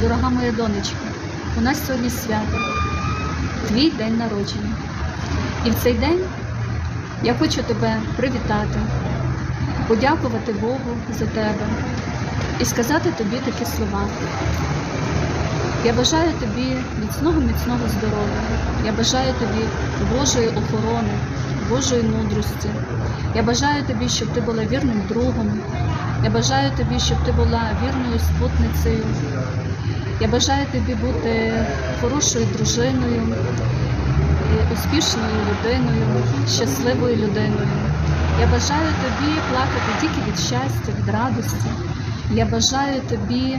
дорога моя донечка, у нас сьогодні свято, твій день народження. І в цей день я хочу тебе привітати, подякувати Богу за тебе і сказати тобі такі слова. Я бажаю тобі міцного, міцного здоров'я. Я бажаю тобі Божої охорони, Божої мудрості. Я бажаю тобі, щоб ти була вірним другом. Я бажаю тобі, щоб ти була вірною спутницею. Я бажаю тобі бути хорошою дружиною, успішною людиною, щасливою людиною. Я бажаю тобі плакати тільки від щастя, від радості. Я бажаю тобі,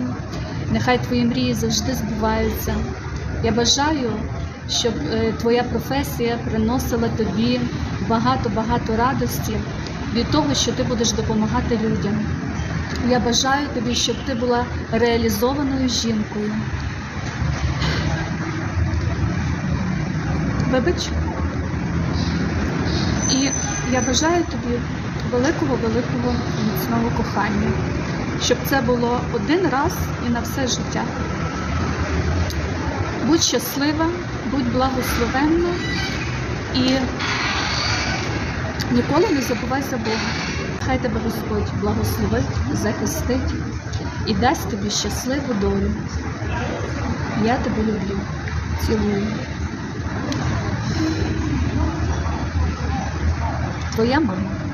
нехай твої мрії завжди збуваються. Я бажаю, щоб е, твоя професія приносила тобі багато-багато радості від того, що ти будеш допомагати людям. Я бажаю тобі, щоб ти була реалізованою жінкою. Вибач. І я бажаю тобі великого, великого міцного кохання, щоб це було один раз і на все життя. Будь щаслива, будь благословенна і ніколи не забувай за Бога. Хай тебе Господь благословить, захистить і дасть тобі щасливу долю. Я тебе люблю, цілую. Твоя мама.